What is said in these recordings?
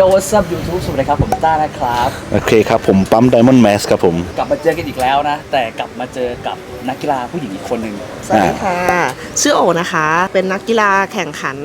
โยวัส up YouTube สวัสดีครับผมต้านะครับ โอเคครับผมปั๊ม Diamond Max ครับผม กลับมาเจอกันอีกแล้วนะ แต่กลับมาเจอกับนักกีฬาผู้หญิงอีกคนหนึ่งสวัสดีค่ะ ชื่อโอนะคะ เป็นนักกีฬาแข่งขัน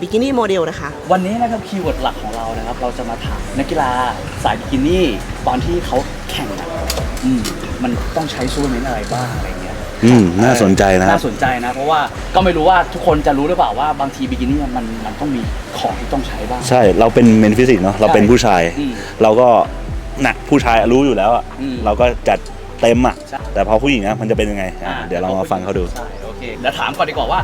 บิกินี่โมเดลนะคะ วันนี้นะครับคีย์เวิร์ดหลักของเรานะครับ เราจะมาถามนักกีฬาสายบิกินี่ตอนที่เขาแข่งอะอืมมันต้องใช้ซูเปอร์เมนต์อะไรบ้างอะไรเงี้ย อืมน่าสนใจนะ น่าสนใจนะ เพราะว่าก็ไม่รู้ว่าทุกคนจะรู้หรือเปล่าว่าบางทีบิกินี่มันมันต้องมีของที่ต้องใช้บ้าง ใช่เราเป็นเมนฟิสิกเนาะเราเป็นผู้ชาย อืมเราก็หนักผู้ชายรู้อยู่แล้วอะอืม เราก็จัดเต็มอะใช่แต่พอผู้หญิงอะมันจะเป็นยังไงอะอ่เดี๋ยวเรามาฟังเขาดู ใช่โอเคเดี๋ยวถามก่อนดีกว่าว่า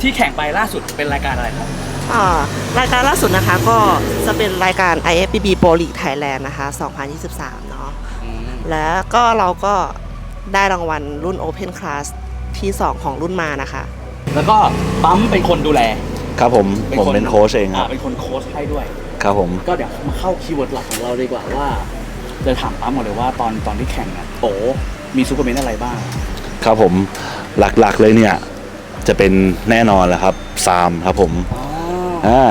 ที่แข่งไปล่าสุดเป็นรายการอะไรครับ อ่ารายการล่าสุดนะคะก็จะเป็นรายการ IFBB Pro League Thailand นะคะ 2023 เนาะ แล้วก็เราก็ ได้รางวัลรุ่น Open Class ที่ 2 ของรุ่นมานะคะ แล้วก็ปั๊มเป็นคนดูแลครับผมผมเป็นโค้ชเองครับาเป็นคนโค้ชให้ด้วย ครับผม ก็เดี๋ยวมาเข้าคีย์เวิร์ดหลักของเราดีกว่าว่า จะถามปั๊มก่อนเลยว่าตอนตอนที่แข่งอะโตมีซูเปอร์เมนต์อะไรบ้าง ครับผมหลักๆเลยเนี่ย จะเป็นแน่นอนแหละครับซามครับผมอ๋ออ่า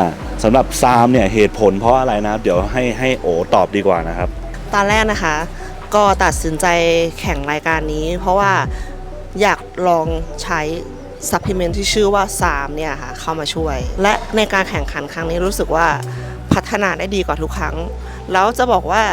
สำหรับซามเนี่ยเหตุผลเพราะอะไรนะครับ เดี๋ยวให้ให้โอตอบดีกว่านะครับ ตอนแรกนะคะ ก็ตัดสินใจแข่งรายการนี้ เพราะว่าอยากลองใช้ซัพพลีเมนต์ที่ชื่อว่า3เนี่ยค่ะเข้ามาช่วย และในการแข่งขันครั้งนี้รู้สึกว่าพัฒนาได้ดีกว่าทุกครั้ง แล้วจะบอกว่า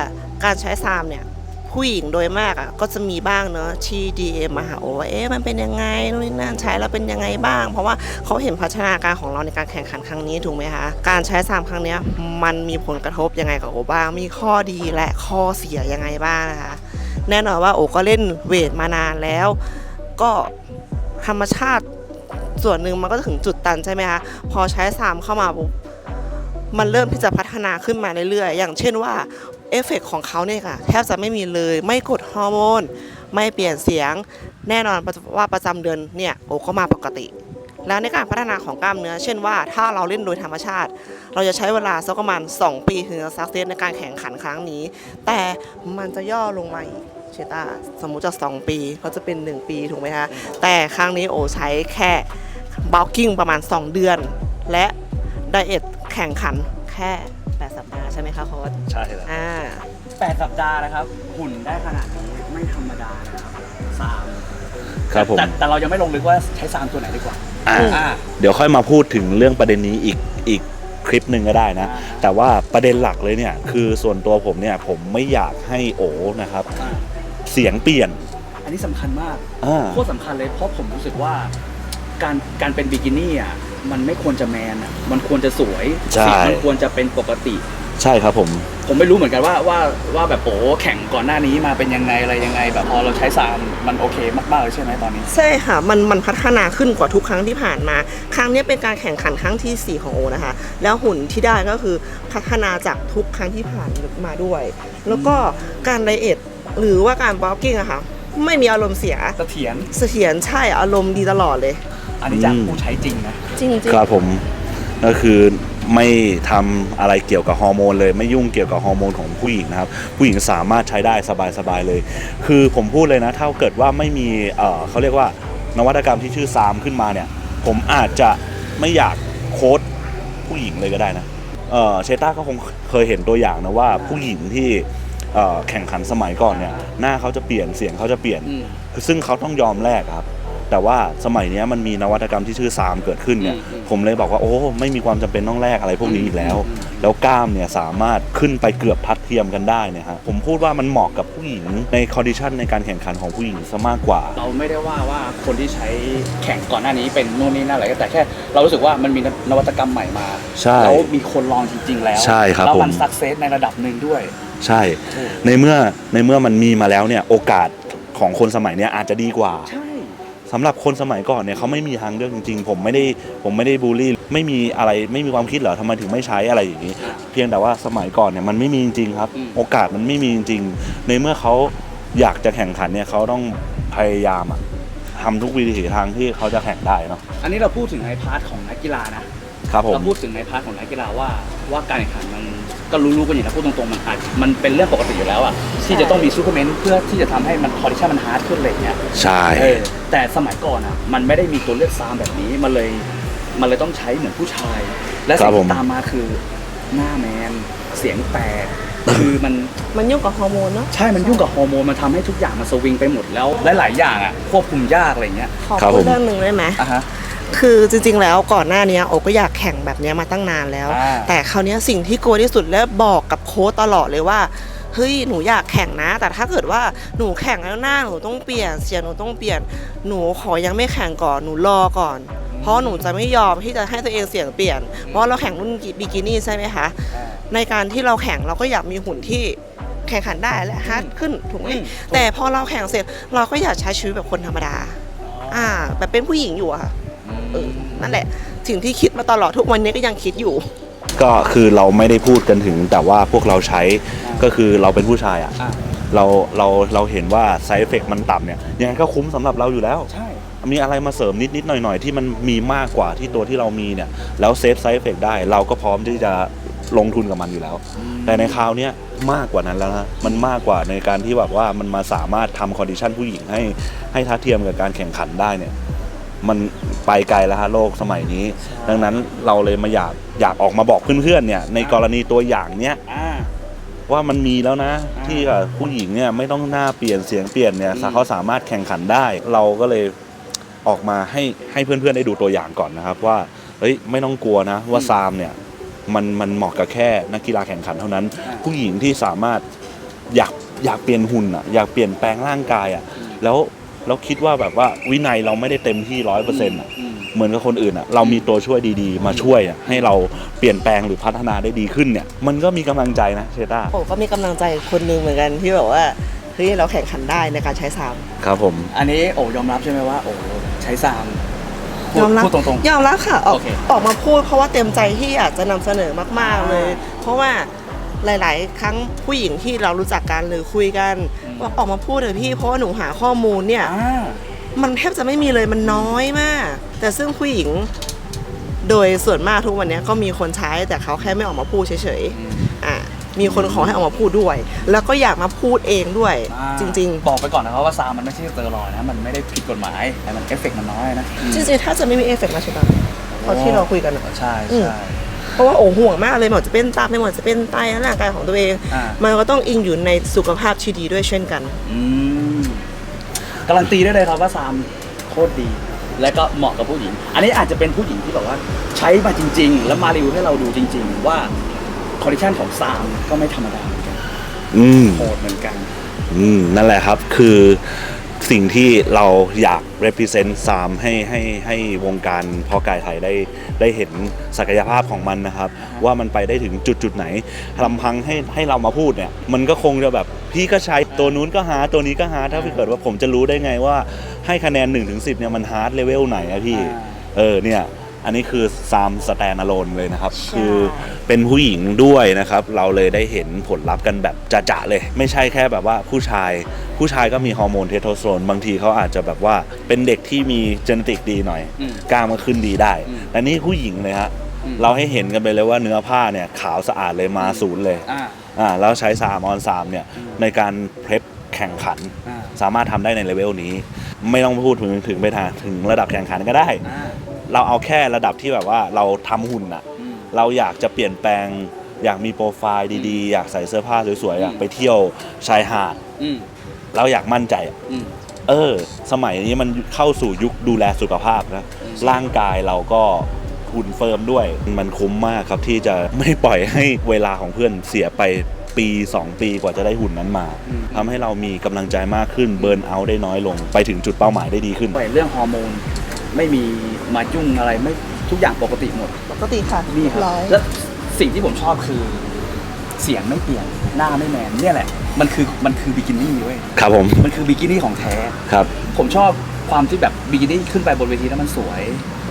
การใช้3เนี่ย ผู้หญิงโดยมากอะก็จะมีบ้างเนอะที่ DM มาหาโอว่าเอ๊ะมันเป็นยังไงนู่นนี่นั่นใช้แล้วเป็นยังไงบ้าง เพราะว่าเขาเห็นพัฒนาการของเราในการแข่งขันครั้งนี้ถูกไหมคะการใช้สามครั้งเนี้ยมันมีผลกระทบยังไงกับโอบ้าง มีข้อดีและข้อเสียยังไงบ้างนะคะแน่นอนว่าโอก็เล่นเวทมานานแล้ว ก็ธรรมชาติส่วนหนึ่งมันก็ถึงจุดตันใช่ไหมคะพอใช้สามเข้ามาปุ๊บมันเริ่มที่จะพัฒนาขึ้นมาเรื่อยๆ อย่างเช่นว่า เอฟเฟกต์ของเขาเนี่ยค่ะแทบจะไม่มีเลยไม่กดฮอร์โมนไม่เปลี่ยนเสียง แน่นอนว่าประจำเดือนเนี่ยโอก็มาปกติ แล้วในการพัฒนาของกล้ามเนื้อ เช่นว่าถ้าเราเล่นโดยธรรมชาติ เราจะใช้เวลาสักประมาณ 2 ปีถึงจะสักเซสในการแข่งขันครั้งนี้ แต่มันจะย่อลงมาอีกเชต้าสมมุติจาก2ปีก็จะเป็น 1 ปีถูกไหมคะแต่ครั้งนี้โอใช้แค่บ u ลกิ้งประมาณ 2 เดือน และไดเอทแข่งขันแค่ ใช่ไหมคะโค้ชใช่แล้วอ่า แปดสัปดาห์นะครับ หุ่นได้ขนาดนี้ไม่ธรรมดานะครับสามครับผมแต่แต่เรายังไม่ลงลึกว่าใช้สามตัวไหนดีกว่า อ่าอ่า เดี๋ยวค่อยมาพูดถึงเรื่องประเด็นนี้อีกอีกคลิปหนึ่งก็ได้นะอ่าแต่ว่าประเด็นหลักเลยเนี่ยคือส่วนตัวผมเนี่ยผมไม่อยากให้โอนะครับ อ่าเสียงเปลี่ยนอันนี้สำคัญมาก อ่า โคตรสำคัญเลยเพราะผมรู้สึกว่าการการเป็นบิกินี่อะมันไม่ควรจะแมนอะมันควรจะสวยใช่ สีมันควรจะเป็นปกติ ใช่ครับผม ผมไม่รู้เหมือนกันว่าว่าว่าแบบโอ้แข่งก่อนหน้านี้มาเป็นยังไงอะไรยังไง แบบพอเราใช้สามมันโอเคมากๆเลยใช่ไหมตอนนี้ ใช่ค่ะ มันมันพัฒนาขึ้นกว่าทุกครั้งที่ผ่านมา ครั้งนี้เป็นการแข่งขันครั้งที่ 4 ของโอนะคะ แล้วหุ่นที่ได้ก็คือพัฒนาจากทุกครั้งที่ผ่านมาด้วย แล้วก็การไดเอทหรือว่าการบล็อกกิ้งอะค่ะ ไม่มีอารมณ์เสียเสถียร เสถียรใช่อารมณ์ดีตลอดเลย อันนี้จากอืมผู้ใช้จริงนะ จริงๆ ครับผมก็คือ ไม่ทำอะไรเกี่ยวกับฮอร์โมนเลย ไม่ยุ่งเกี่ยวกับฮอร์โมนของผู้หญิงนะครับ ผู้หญิงสามารถใช้ได้สบายๆเลย คือผมพูดเลยนะถ้าเกิดว่าไม่มีเอ่อเขาเรียกว่านวัตกรรมที่ชื่อซามขึ้นมาเนี่ย ผมอาจจะไม่อยากโค้ดผู้หญิงเลยก็ได้นะเออเชต้าก็คงเคยเห็นตัวอย่างนะว่าผู้หญิงที่เอ่อแข่งขันสมัยก่อนเนี่ยหน้าเขาจะเปลี่ยนเสียงเขาจะเปลี่ยนอืมคือซึ่งเขาต้องยอมแลกครับ แต่ว่าสมัยเนี้ยมันมีนวัตกรรมที่ชื่อซามเกิดขึ้นเนี่ยอืมอืมผมเลยบอกว่าโอ้ไม่มีความจำเป็นต้องแลกอะไรพวกนี้อีกแล้วอืมอืมแล้วกล้ามเนี่ยสามารถขึ้นไปเกือบทัดเทียมกันได้เนี่ยฮะผมพูดว่ามันเหมาะกับผู้หญิงในคอนดิชันในการแข่งขันของผู้หญิงซะมากกว่า เราไม่ได้ว่าว่าคนที่ใช้แข่งก่อนหน้านี้เป็นนู่นนี่นั่นอะไรก็แต่แค่เรารู้สึกว่ามันมีนวัตกรรมใหม่มาใช่แล้วมีคนลองจริง ๆ แล้วใช่ครับแล้วมันผมสักเซสในระดับหนึ่งด้วย ใช่ ในเมื่อในเมื่อมันมีมาแล้วเนี่ยโอกาสของคนสมัยเนี้ยอาจจะดีกว่าใช่ สำหรับคนสมัยก่อนเนี่ยเขาไม่มีทางเลือกจริงๆ ผมไม่ได้ผมไม่ได้บูลลี่ ไม่มีอะไรไม่มีความคิดเหรอทำไมถึงไม่ใช้อะไรอย่างนี้ เพียงแต่ว่าสมัยก่อนเนี่ยมันไม่มีจริงๆครับอืมโอกาสมันไม่มีจริงๆในเมื่อเขาอยากจะแข่งขันเนี่ยเขาต้องพยายามอะทำทุกวิธีทางที่เขาจะแข่งได้เนาะอันนี้เราพูดถึงในพาร์ทของนักกีฬานะครับผม เราพูดถึงในพาร์ทของนักกีฬาว่าว่าการแข่งขันมัน ก็รู้ๆกันอยู่นะพูดตรงๆมันอาจมันเป็นเรื่องปกติอยู่แล้วอะที่จะต้องมีซูเปอร์เมนต์เพื่อที่จะทำให้มันคอร์ดิชันมันฮาร์ดขึ้นอะไรอย่างเงี้ย ใช่ เออแต่สมัยก่อนอะมันไม่ได้มีตัวเลือกซามแบบนี้มันเลยมันเลยต้องใช้เหมือนผู้ชาย และสิ่งที่ตามมาคือหน้าแมนเสียงแตกคือมันมันยุ่งกับฮอร์โมนเนาะใช่มันยุ่งกับฮอร์โมนมันทำให้ทุกอย่างมันสวิงไปหมดแล้วหลายๆอย่างอะควบคุมยากอะไรเงี้ยขอครับพูผดม เรื่องหนึ่งได้ไหม อะฮะ คือจริงๆแล้วก่อนหน้านี้โอก็อยากแข่งแบบเนี้ยมาตั้งนานแล้ว อ่า แต่คราวเนี้ยสิ่งที่กลัวที่สุดและบอกกับโค้ชตลอดเลยว่าเฮ้ยหนูอยากแข่งนะ แต่ถ้าเกิดว่าหนูแข่งแล้วหน้าหนูต้องเปลี่ยนเสียงหนูต้องเปลี่ยนหนูขอยังไม่แข่งก่อนหนูรอก่อน เพราะหนูจะไม่ยอมที่จะให้ตัวเองเสียงเปลี่ยน เพราะเราแข่งรุ่นบิกินี่ใช่ไหมคะ ในการที่เราแข่งเราก็อยากมีหุ่นที่แข่งขันได้และฮาร์ดขึ้นถูกไหมอืม แต่พอเราแข่งเสร็จเราก็อยากใช้ชีวิตแบบคนธรรมดา อ่าแบบเป็นผู้หญิงอยู่อะค่ะ เออนั่นแหละ สิ่งที่คิดมาตลอดทุกวันนี้ก็ยังคิดอยู่ ก็คือเราไม่ได้พูดกันถึง แต่ว่าพวกเราใช้ก็คือเราเป็นผู้ชายอะอะ เราเราเราเห็นว่าไซเอฟเฟกมันต่ำเนี่ยยังไงก็คุ้มสำหรับเราอยู่แล้ว ใช่ มีอะไรมาเสริมนิดนิดๆหน่อยหน่อยๆ ที่มันมีมากกว่าที่ตัวที่เรามีเนี่ย แล้วเซฟไซเอฟเฟกได้ เราก็พร้อมที่จะลงทุนกับมันอยู่แล้ว แต่ในคราวเนี้ยมากกว่านั้นแล้วนะมันมากกว่าในการที่แบบว่ามันมาสามารถทำคอนดิชันผู้หญิงให้ให้ทัดเทียมกับการแข่งขันได้เนี่ย มันไปไกลแล้วฮะโลกสมัยนี้ ดังนั้นเราเลยมาอยากอยากออกมาบอกเพื่อนๆเนี่ยในกรณีตัวอย่างเนี้ยอ่า ว่ามันมีแล้วนะอ่าที่กับผู้หญิงเนี่ยไม่ต้องหน้าเปลี่ยนเสียงเปลี่ยนเนี่ยอืม เขาสามารถแข่งขันได้ เราก็เลยออกมาให้ให้เพื่อนๆได้ดูตัวอย่างก่อนนะครับ ว่าเฮ้ยไม่ต้องกลัวนะ ว่าซามเนี่ยมันมันเหมาะกับแค่นักกีฬาแข่งขันเท่านั้น ผู้หญิงที่สามารถอยากอยากเปลี่ยนหุ่นอะอยากเปลี่ยนแปลงร่างกายอะแล้ว แล้วคิดว่าแบบว่าวินัยเราไม่ได้เต็มที่ร้อยเปอร์เซ็นต์อะอืมเหมือนกับคนอื่นอะเรามีตัวช่วยดีๆ มาช่วยอะให้เราเปลี่ยนแปลงหรือพัฒนาได้ดีขึ้นเนี่ย มันก็มีกำลังใจนะเชต้าโอ้ก็มีกำลังใจคนหนึ่งเหมือนกันที่แบบว่าเฮ้ยเราแข่งขันได้ในการใช้สาม ครับผม อันนี้โอ้ยอมรับใช่ไหมว่าโอ้ใช้ซามพูดยอมรับพูดตรง ยอมรับค่ะออกโอเคออกมาพูดเพราะว่าเต็มใจที่อยากจะนำเสนอมาก ๆเลยอ่าเพราะว่า หลาย ๆ ครั้งผู้หญิงที่เรารู้จักกันหรือคุยกันอืมว่าออกมาพูดเถอะพี่เพราะว่าหนูหาข้อมูลเนี่ยๆอ่ามันแทบจะไม่มีเลยมันน้อยมาก แต่ซึ่งผู้หญิงโดยส่วนมากทุกวันนี้ก็มีคนใช้แต่เขาแค่ไม่ออกมาพูดเฉยอืมๆอะมีคนขอให้ออกมาพูดด้วย แล้วก็อยากมาพูดเองด้วยอ่าจริงบอกไปก่อนนะครับว่าซามมันไม่ใช่สเตอรอยด์นะ มันไม่ได้ผิดกฎหมาย แต่มันเอฟเฟกต์มันน้อยนะๆจริงๆ ถ้าจะไม่มีเอฟเฟกต์นะใช่ปะเพราะที่เราคุยกันอะใช่อืมใช่ เพราะว่าโอ้ห่วงมากเลยไม่ว่าจะเป็นตับไม่ว่าจะเป็นไตร่างกายของตัวเอง อ่ามันก็ต้องอิงอยู่ในสุขภาพที่ดีด้วยเช่นกัน อืมการันตีได้เลยครับว่าซามโคตรดี และก็เหมาะกับผู้หญิง อันนี้อาจจะเป็นผู้หญิงที่แบบว่า ใช้มาจริง ๆ แล้วมารีวิวให้เราดูจริง ๆ ว่าคอนดิชันของซามก็ไม่ธรรมดาเหมือนกันอืม โหดเหมือนกัน อืมนั่นแหละครับคือ สิ่งที่เราอยาก represent ซามให้ให้ให้วงการเพอกายไทยได้ได้เห็นศักยภาพของมันนะครับอ่าฮะว่ามันไปได้ถึงจุดจุดไหนลำพังให้ให้เรามาพูดเนี่ยมันก็คงจะแบบพี่ก็ใช้ตัวนู้นก็หาตัวนี้ก็หาถ้าเกิดว่าผมจะรู้ได้ไงว่าให้คะแนน1นถึงสิเนี่ยมันฮาร์ดเลเวลไหนอะพี่อ่าเออเนี่ย อันนี้คือซามสแตนอะโลนเลยนะครับใช่คือเป็นผู้หญิงด้วยนะครับ เราเลยได้เห็นผลลัพธ์กันแบบจะๆเลย ไม่ใช่แค่แบบว่าผู้ชาย ผู้ชายก็มีฮอร์โมนเทสโทสเตอโรนบางทีเขาอาจจะแบบว่าเป็นเด็กที่มีเจเนติกดีหน่อยอืมกล้ามมันขึ้นดีได้อืมแต่นี่ผู้หญิงเลยฮะอืมเราให้เห็นกันไปเลยว่าเนื้อผ้าเนี่ยขาวสะอาดเลยมาศูนย์เลยอ่าอ่าแล้วใช้สามออนสามเนี่ยอืมในการเพลฟแข่งขันอ่าสามารถทำได้ในเลเวลนี้ ไม่ต้องพูดถึงถึงไปทางถึงระดับแข่งขันก็ได้อ่า เราเอาแค่ระดับที่แบบว่าเราทำหุ่นอะอืมเราอยากจะเปลี่ยนแปลง อยากมีโปรไฟล์ดีๆ อยากใส่เสื้อผ้าสวยๆอยากไปเที่ยวชายหาด อืมเราอยากมั่นใจอะอืม เออ สมัยนี้มันเข้าสู่ยุคดูแลสุขภาพนะ อืม ร่างกายเราก็หุ่นเฟิร์มด้วย มันคุ้มมากครับที่จะไม่ปล่อยให้เวลาของเพื่อนเสียไปปี 2 ปีกว่าจะได้หุ่นนั้นมาทำให้เรามีกำลังใจมากขึ้นเบิร์นเอาท์ได้น้อยลง ไปถึงจุดเป้าหมายได้ดีขึ้นไปเรื่องฮอร์โมน ไม่มีมายุ่งอะไรไม่ทุกอย่างปกติหมดปกติค่ะนี่ครับร้อยแล้วสิ่งที่ผมชอบคือ เสียงไม่เปลี่ยนหน้าไม่แมนเนี่ยแหละ มันคือมันคือบิกินี่เว้ยครับผมมันคือบิกินี่ของแท้ครับ ผมชอบความที่แบบบิกินี่ขึ้นไปบนเวทีแล้วมันสวย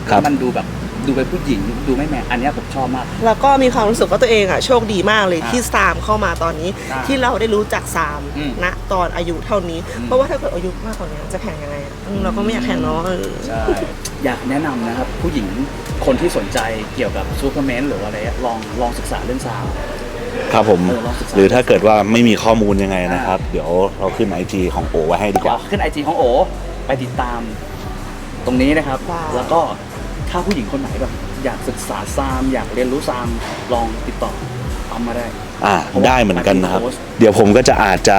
ครับแล้วมันดูแบบ ดูเป็นผู้หญิงดูไม่แมนอันเนี้ยผมชอบมาก แล้วก็มีความรู้สึกว่าตัวเองอะโชคดีมากเลยอ่าที่ซามเข้ามาตอนนี้ อ่าที่เราได้รู้จักซามอืมณตอนอายุเท่านี้ อืม เพราะว่าถ้าเกิดอายุมากกว่านี้จะแข่งยังไงอะอืมเราก็ไม่อยากแข่งเนาะเออ ใช่ อยากแนะนำนะครับ ผู้หญิงคนที่สนใจเกี่ยวกับซูเปอร์แมนหรือว่าอะไรอะลองลองศึกษาเรื่องซาวด์ครับผม เออลองศึกษา หรือถ้าเกิดว่าไม่มีข้อมูลยังไงนะครับ เดี๋ยวเราขึ้นไอจีของโอไว้ให้ดีกเดี๋ยวว่าขึ้นไอจีของโอ ไปติดตามตรงนี้นะครับว้าวแล้วก็ ถ้าผู้หญิงคนไหนแบบอยากศึกษาซาม อยากเรียนรู้ซามลองติดต่อปั๊มมาได้ อ่าได้เหมือนกันนะครับโค้ชเดี๋ยวผมก็จะอาจจะ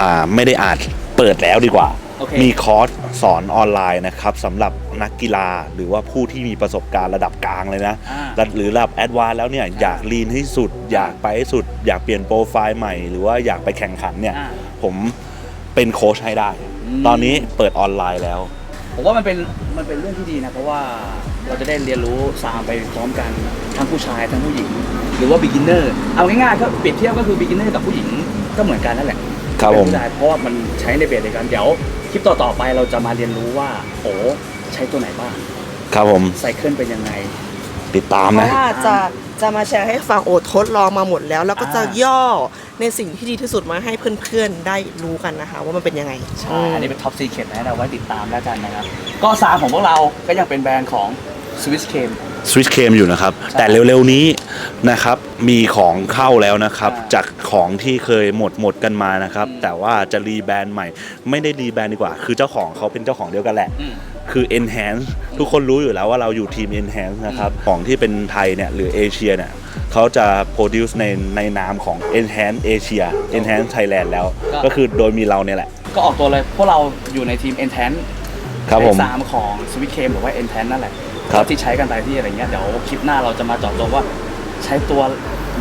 อ่าไม่ได้อาจเปิดแล้วดีกว่า โอเค มีคอร์สสอนออนไลน์นะครับสำหรับนักกีฬาหรือว่าผู้ที่มีประสบการณ์ระดับกลางเลยนะ อ่า ระหรือระดับแอดวานแล้วเนี่ยอยากลีนให้สุด อยากไปให้สุด อยากเปลี่ยนโปรไฟล์ใหม่ หรือว่าอยากไปแข่งขันเนี่ย อ่าผมเป็นโค้ชให้ได้ อืม ตอนนี้เปิดออนไลน์แล้ว ผมว่ามันเป็นมันเป็นเรื่องที่ดีนะเพราะว่าเราจะได้เรียนรู้ซามไปพร้อมกันทั้งผู้ชายทั้งผู้หญิง หรือว่า beginner เอาง่ายๆก็เปรียบเทียบก็คือ beginner กับผู้หญิงก็เหมือนกันนั่นแหละครับเป็นผมผู้ชายเพราะว่ามันใช้ในเบสเดียวกันเดี๋ยวคลิปต่อๆไปเราจะมาเรียนรู้ว่าโอ้ใช้ตัวไหนบ้าง ครับผม ไซเคิลเป็นยังไง ติดตามเพนะ ราะว่าจะจะมาแชร์ให้ฟังโอทดลองมาหมดแล้ว แล้วก็จะอ่า ย่อในสิ่งที่ดีที่สุดมาให้เพื่อนๆได้รู้กันนะคะ ว่ามันเป็นยังไงใช่ อันนี้เป็นท็อปซีเค t นะเราไว้ติดตามแล้วกันนะครับ ก็ซามของพวกเราก็ยังเป็นแบรนด์ของ Swiss c a m สวิตช์เคมอยู่นะครับ ใช่แต่เร็วๆนี้นะครับมีของเข้าแล้วนะครับ อ่าจากของที่เคยหมดหมดกันมานะครับ อืม แต่ว่าจะรีแบรนด์ใหม่ ไม่ได้รีแบรนด์ดีกว่า คือเจ้าของเขาเป็นเจ้าของเดียวกันแหละ อืม คือ Enhance ทุกคนรู้อยู่แล้วว่าเราอยู่ทีม Enhance นะครับ ของที่เป็นไทยเนี่ยหรือเอเชียเนี่ยเขาจะ produce ในในนามของ Enhance Asia Enhance Thailand แล้ว ก็ก็คือโดยมีเราเนี่ยแหละ ก็ออกตัวเลยพวกเราอยู่ในทีม e n t a n ครับผมสามของ Swiss c a m หรือว่า e n t a n นั่นแหละครับที่ใช้กันไปที่อะไรเงี้ยเดี๋ยวคลิปหน้าเราจะมาเจาะจงว่าใช้ตัว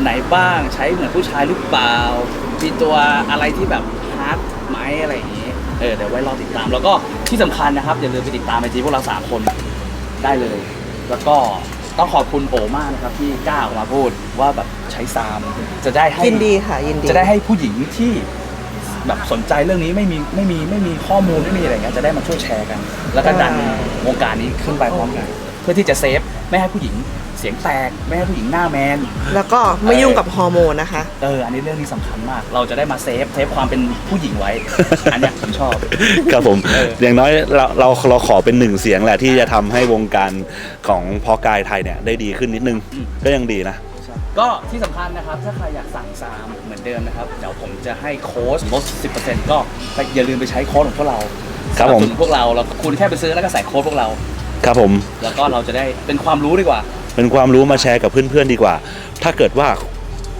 ไหนบ้างใช้เหมือนผู้ชายหรือเปล่า มีตัวอะไรที่แบบฮาร์ดไหมอะไรอย่างงี้ เออเดี๋ยวไว้รอติดตาม แล้วก็ที่สำคัญนะครับอย่าลืมไปติดตามไอจีพวกเราสามคนได้เลย แล้วก็ต้องขอบคุณโอมากนะครับที่กล้าออกมาพูดว่าแบบใช้ซามจะได้ให้ยินดีค่ะยินดี จะได้ให้ผู้หญิงที่แบบสนใจเรื่องนี้ไม่มีไม่มีไม่มีข้อมูลไม่มีอะไรเงี้ยจะได้มาช่วยแชร์กัน แล้วก็ดันอ่าวงการนี้ขึ้นไปพร้อมกันเพื่อที่จะเซฟไม่ให้ผู้หญิง เสียงแตกไม่ให้ผู้หญิงหน้าแมน แล้วก็ไม่ยุ่งกับฮอร์โมนนะคะ เออ อันนี้เรื่องนี้สำคัญมาก เราจะได้มาเซฟเซฟความเป็นผู้หญิงไว้ อันเนี้ยผมชอบ ครับผมเออออย่างน้อยเราเราเราขอเป็นหนึ่งเสียงแหละที่จะทำให้วงการของเพอกายไทยเนี่ยได้ดีขึ้นนิดนึง อืม ก็ยังดีนะ ก็ที่สำคัญนะครับ ถ้าใครอยากสั่งซามเหมือนเดิมนะครับ เดี๋ยวผมจะให้โค้ดลด 10%ก็ไปอย่าลืมไปใช้โค้ดของพวกเราครับผม สนัสนุนพวกเราแล้วคุณแค่ไปซื้อแล้วก็ใส่โค้ดพวกเรา ครับผม แล้วก็เราจะได้เป็นความรู้ดีกว่า เป็นความรู้มาแชร์กับเพื่อนๆดีกว่า ถ้าเกิดว่า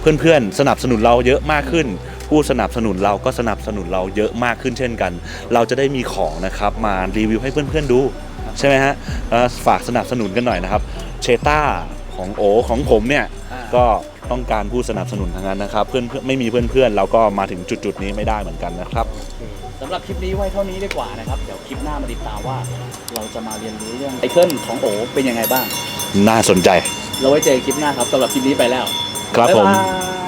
เพื่อนๆสนับสนุนเราเยอะมากขึ้น ผู้สนับสนุนเราก็สนับสนุนเราเยอะมากขึ้นเช่นกัน เราจะได้มีของนะครับมารีวิวให้เพื่อนๆดูใช่ไหมฮะฝากสนับสนุนกันหน่อยนะครับเชต้าของโอของผมเนี่ยก็ต้องการผู้สนับสนุนทางนั้นนะครับ เพื่อนๆไม่มีเพื่อนๆเราก็มาถึงจุดๆนี้ไม่ได้เหมือนกันนะครับสำหรับคลิปนี้ไว้เท่านี้ดีกว่านะครับ เดี๋ยวคลิปหน้ามาติดตามว่า เราจะมาเรียนรู้เรื่องไอเคิลของโอเป็นยังไงบ้าง น่าสนใจ เราไว้เจอคลิปหน้าครับสำหรับคลิปนี้ไปแล้วครับบ๊ายผมบาย